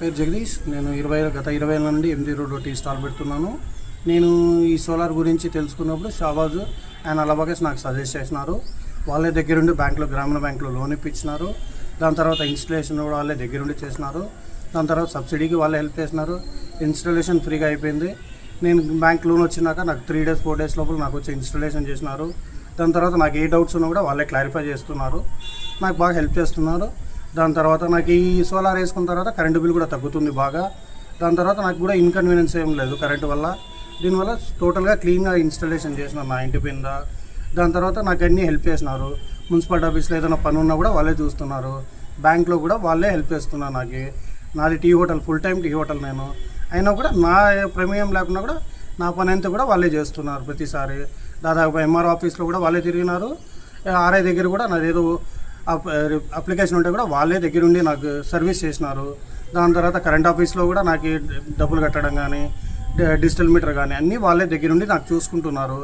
పేరు జగదీష్. నేను ఇరవై గత ఇరవై ఏళ్ళ నుండి ఎనిమిది రోడ్ టీ స్టాల్ పెడుతున్నాను. నేను ఈ సోలార్ గురించి తెలుసుకున్నప్పుడు షాబాజు అండ్ అలాగే నాకు సజెస్ట్ చేసినారు. వాళ్ళే దగ్గరుండి బ్యాంకులో గ్రామీణ బ్యాంకులో లోన్ ఇప్పించినారు. దాని తర్వాత ఇన్స్టలేషన్ కూడా వాళ్ళే దగ్గరుండి చేసినారు. దాని తర్వాత సబ్సిడీకి వాళ్ళే హెల్ప్ చేసినారు. ఇన్స్టలేషన్ ఫ్రీగా అయిపోయింది. నేను బ్యాంక్ లోన్ వచ్చినాక నాకు త్రీ డేస్ ఫోర్ డేస్ లోపల నాకు వచ్చి ఇన్స్టలేషన్ చేసినారు. దాని తర్వాత నాకు ఏ డౌట్స్ ఉన్నా కూడా వాళ్ళే క్లారిఫై చేస్తున్నారు. నాకు బాగా హెల్ప్ చేస్తున్నారు. దాని తర్వాత నాకు ఈ సోలార్ వేసుకున్న తర్వాత కరెంటు బిల్ కూడా తగ్గుతుంది బాగా. దాని తర్వాత నాకు కూడా ఇన్కన్వీనియన్స్ ఏం లేదు కరెంటు వల్ల. దీనివల్ల టోటల్గా క్లీన్గా ఇన్స్టాలేషన్ చేసినారు నా ఇంటి కింద దాని తర్వాత నాకు అన్నీ హెల్ప్ చేసినారు. మున్సిపాలిటీ ఆఫీస్లో ఏదైనా పని ఉన్నా కూడా వాళ్ళే చూస్తున్నారు. బ్యాంక్లో కూడా వాళ్ళే హెల్ప్ చేస్తున్నారు నాకు. నాది tea hotel full time tea hotel నేను. అయినా కూడా నా ప్రమేయం లేకుండా కూడా నా పని అంతా కూడా వాళ్ళే చేస్తున్నారు ప్రతిసారి. దాదాపు ఎంఆర్ ఆఫీస్లో కూడా వాళ్ళే తిరిగినారు. ఆర్ఐ దగ్గర కూడా నాదేదో అప్లికేషన్ ఉంటే కూడా వాళ్ళే దగ్గరుండి నాకు సర్వీస్ చేసినారు. దాని తర్వాత కరెంట్ ఆఫీస్లో కూడా నాకు డబ్బులు కట్టడం కానీ డిజిటల్ మీటర్ కానీ అన్నీ వాళ్ళే దగ్గరుండి నాకు చూసుకుంటున్నారు.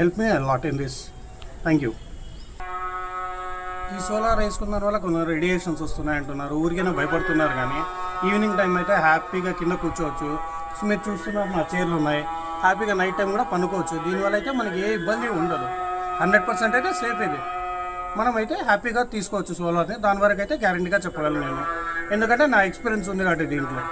Help me lot in this thank you ఈ సోలార్ వేసుకున్న వల్ల కొన్ని రేడియేషన్స్ వస్తున్నాయి అంటున్నారు. ఊరికైనా భయపడుతున్నారు కానీ ఈవినింగ్ టైం అయితే హ్యాపీగా కింద కూర్చోవచ్చు. సో మీరు చూస్తున్నారు నా చైర్లు ఉన్నాయి. హ్యాపీగా నైట్ టైం కూడా పనుకోవచ్చు. దీనివల్ల అయితే మనకి ఏ ఇబ్బంది ఉండదు. హండ్రెడ్ పర్సెంట్ అయితే సేఫ్ ఇది. మనం అయితే హ్యాపీగా తీసుకోవచ్చు సోలార్ని దాని వరకు అయితే గ్యారంటీగా చెప్పగలను నేను. ఎందుకంటే నా ఎక్స్పీరియన్స్ ఉంది కాబట్టి దీంట్లో.